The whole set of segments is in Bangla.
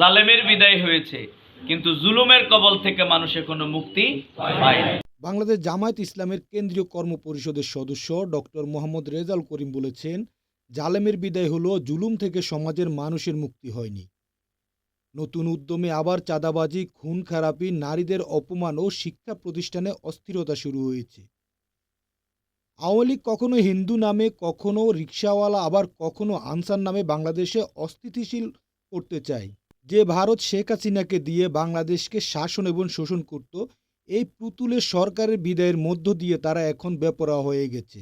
জালেমের বিদায় হয়েছে, কিন্তু জুলুমের কবল থেকে মানুষ এখনও মুক্তি পায়নি বাংলাদেশ জামায়াত ইসলামের কেন্দ্রীয় কর্ম পরিষদের সদস্য ডক্টর মোহাম্মদ রেজাল করিম বলেছেন, জালেমের বিদায় হলো জুলুম থেকে সমাজের মানুষের মুক্তি হয়নি। নতুন উদ্যমে আবার চাঁদাবাজি, খুন খারাপি, নারীদের অপমান ও শিক্ষা প্রতিষ্ঠানে অস্থিরতা শুরু হয়েছে। আওয়ামী লীগ কখনো হিন্দু নামে, কখনো রিক্সাওয়ালা, আবার কখনো আনসার নামে বাংলাদেশে অস্থিতিশীল করতে চায়। যে ভারত শেখ হাসিনাকে দিয়ে বাংলাদেশকে শাসন এবং শোষণ করত, এই পুতুলের সরকারের বিদায়ের মধ্য দিয়ে তারা এখন বেপরা হয়ে গেছে।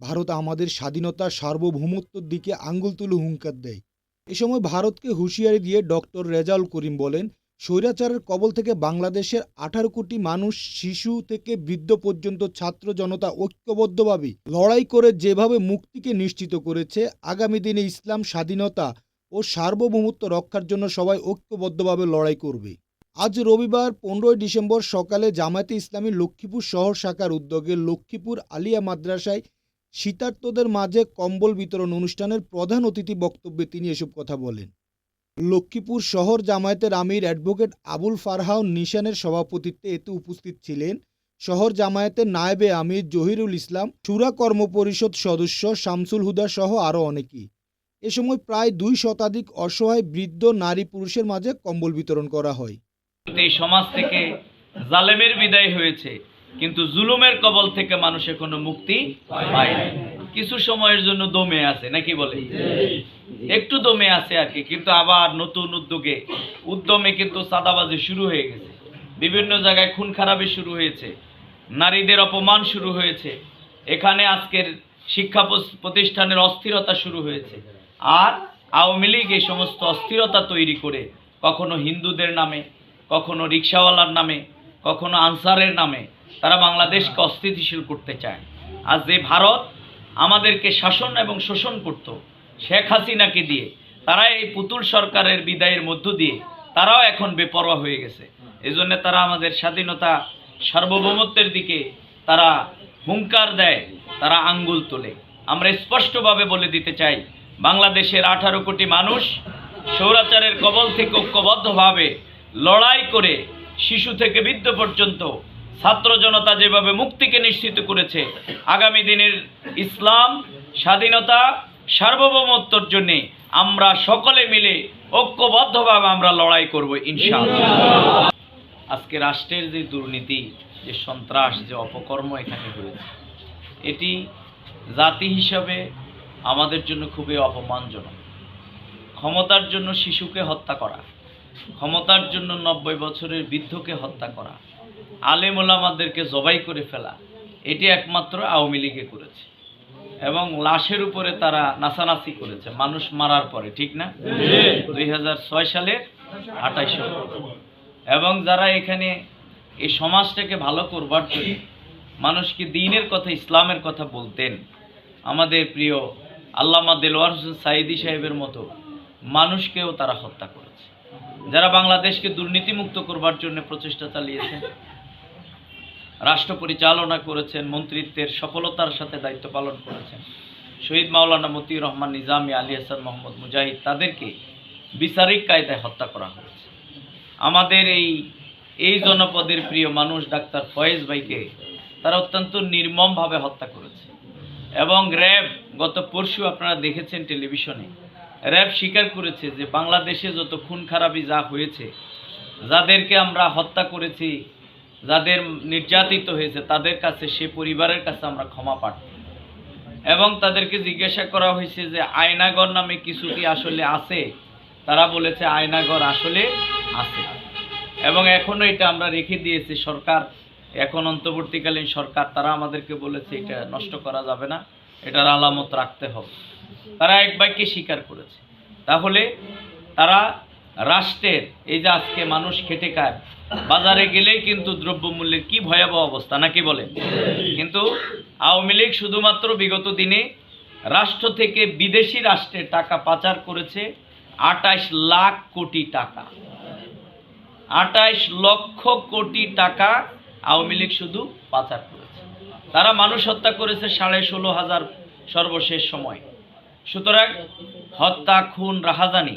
ভারত আমাদের স্বাধীনতা সার্বভৌমত্বর দিকে আঙ্গুল তুলে হুঙ্কার দেয়। এ সময় ভারতকে হুঁশিয়ারি দিয়ে ডক্টর রেজাউল করিম বলেন, স্বৈরাচারের কবল থেকে বাংলাদেশের আঠারো কোটি মানুষ, শিশু থেকে বৃদ্ধ পর্যন্ত ছাত্র জনতা ঐক্যবদ্ধভাবে লড়াই করে যেভাবে মুক্তিকে নিশ্চিত করেছে, আগামী দিনে ইসলাম স্বাধীনতা ও সার্বভৌমত্ব রক্ষার জন্য সবাই ঐক্যবদ্ধভাবে লড়াই করবে। আজ রবিবার, পনেরোই ডিসেম্বর সকালে জামায়াতে ইসলামী লক্ষ্মীপুর শহর শাখার উদ্যোগে লক্ষ্মীপুর আলিয়া মাদ্রাসায় শীতার্তদের মাঝে কম্বল বিতরণ অনুষ্ঠানের প্রধান অতিথি বক্তব্যে তিনি এসব কথা বলেন। লক্ষ্মীপুর শহর জামায়াতের আমির অ্যাডভোকেট আবুল ফারহাও নিশানের সভাপতিত্বে এতে উপস্থিত ছিলেন। শহর জামায়াতের নায়েবে আমির জহিরুল ইসলাম, সুরা কর্ম পরিষদ সদস্য শামসুল হুদা সহ আরও অনেকেই। এ সময় প্রায় দুই শতাধিক অসহায় বৃদ্ধ নারী পুরুষের মাঝে কম্বল বিতরণ করা হয়। এই সমাজ থেকে জালেমের বিদায় হয়েছে, কিন্তু জুলুমের কবল থেকে মানুষ এখনও মুক্তি পায়নি কিছু সময়ের জন্য দমে আছে, নাকি বলে? একটু দমে আছে আর কি, কিন্তু আবার নতুন উদ্যোগে। উদ্যমে কিন্তু চাঁদাবাজি শুরু হয়ে গেছে। বিভিন্ন জায়গায় খুন খারাপি শুরু হয়েছে। নারীদের অপমান শুরু হয়েছে। এখানে আজকের শিক্ষা প্রতিষ্ঠানের অস্থিরতা শুরু হয়েছে। আর আওয়ামী লীগ এই সমস্ত অস্থিরতা তৈরি করে কখনো হিন্দুদের নামে, কখনো রিক্সাওয়ালার নামে, কখনো আনসারের নামে তারা বাংলাদেশকে অস্থিতিশীল করতে চায়। আর যে ভারত আমাদেরকে শাসন এবং শোষণ করত, শেখ হাসিনাকে দিয়ে, তারা এই পুতুল সরকারের বিদায়ের মধ্য দিয়ে, তারাও এখন বেপরোয়া হয়ে গেছে। এই জন্য তারা আমাদের স্বাধীনতা, সার্বভৌমত্বের দিকে তারা হুঙ্কার দেয়, তারা আঙ্গুল তোলে। আমরা স্পষ্টভাবে বলে দিতে চাই বাংলাদেশের আঠারো কোটি মানুষ সৌরাচারের কবল থেকে ঐক্যবদ্ধভাবে লড়াই করে শিশু থেকে বৃদ্ধ পর্যন্ত ছাত্র জনতা যেভাবে মুক্তিকে নিশ্চিত করেছে, আগামী দিনের ইসলাম, স্বাধীনতা, সার্বভৌমত্বর জন্যে আমরা সকলে মিলে ঐক্যবদ্ধভাবে আমরা লড়াই করব ইনশাআল্লাহ। আজকে রাষ্ট্রের যে দুর্নীতি, যে সন্ত্রাস, যে অপকর্ম এখানে হয়েছে, এটি জাতি হিসাবে আমাদের জন্য খুবই অপমানজনক। ক্ষমতার জন্য শিশুকে হত্যা করা, ক্ষমতার জন্য নব্বই বছরের বৃদ্ধকে হত্যা করা, আলেম ওলামাদেরকে জবাই করে ফেলা, এটি একমাত্র আওয়ামী লীগে করেছে। এবং লাশের উপরে তারা নাচানাচি করেছে, মানুষ মারার পরে, ঠিক না? দুই হাজার ছয় সালের আঠাইশ এবং যারা এখানে এই সমাজটাকে ভালো করবার জন্য মানুষকে দিনের কথা, ইসলামের কথা বলতেন, আমাদের প্রিয় আল্লামা দেলোয়ার হোসেন সাইদি সাহেবের মতো মানুষকেও তারা হত্যা করেছে। যারা বাংলাদেশকে দুর্নীতিমুক্ত করবার জন্য প্রচেষ্টা চালিয়েছেন, রাষ্ট্র পরিচালনা করেছেন, মন্ত্রিত্বের সফলতার সাথে দায়িত্ব পালন করেছেন, শহীদ মাওলানা মতিউর রহমান নিজামী আলী হাসান মোহাম্মদ মুজাহিদ, তাদেরকে বিচারিক কায়দায় হত্যা করা হয়েছে। আমাদের এই এই জনপদের প্রিয় মানুষ ডাক্তার ফয়েজ ভাইকে তারা অত্যন্ত নির্মমভাবে হত্যা করেছে। এবং র্যাব গত পরশু আপনারা দেখেছেন টেলিভিশনে, র্যাব স্বীকার করেছে যে বাংলাদেশে যত খুন খারাপি যা হয়েছে, যাদেরকে আমরা হত্যা করেছি, যাদের নির্যাতিত হয়েছে, তাদের কাছে, সে পরিবারের কাছে আমরা ক্ষমা প্রার্থী। এবং তাদেরকে জিজ্ঞাসা করা হয়েছে যে আয়নাগর নামে কিছু কি আসলে আছে? তারা বলেছে আয়নাগর আসলে আছে। এবং এখনও এটা আমরা রেখে দিয়েছি, সরকার, এখন অন্তর্বর্তীকালীন সরকার, তারা আমাদেরকে বলেছে এটা নষ্ট করা যাবে না। এটার আলামত রাখতে হবে। তারা এক বাক্যে স্বীকার করেছে। তাহলে তারা রাষ্ট্রের, এই যে আজকে মানুষ খেটে খায়, বাজারে গেলেই কিন্তু দ্রব্যমূল্যের কি ভয়াবহ অবস্থা, নাকি বলে কিন্তু আওয়ামী লীগ শুধুমাত্র বিগত দিনে রাষ্ট্র থেকে বিদেশি রাষ্ট্রে টাকা পাচার করেছে আটাইশ লাখ কোটি টাকা। আটাইশ লক্ষ কোটি টাকা আওয়ামী লীগ শুধু পাচার করেছে। তারা মানুষ হত্যা করেছে সাড়ে ষোলো হাজার সর্বশেষ সময়। সুতরাং হত্যা, খুন, রাহাজানি,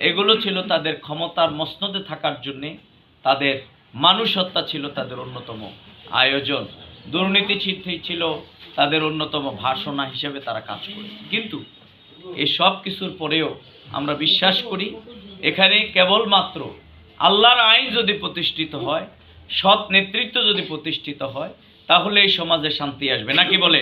এগুলো ছিল তাদের ক্ষমতার মসনদে থাকার জন্যে তাদের মানুষ হত্যা ছিল তাদের অন্যতম আয়োজন। দুর্নীতি ছি- ছিল তাদের অন্যতম ভাষণা হিসেবে তারা কাজ করেছে। কিন্তু এই সব কিছুর পরেও আমরা বিশ্বাস করি, এখানে কেবলমাত্র আল্লাহর আইন যদি প্রতিষ্ঠিত হয়, সৎ নেতৃত্ব যদি প্রতিষ্ঠিত হয় তাহলে এই সমাজে শান্তি আসবে নাকি বলে?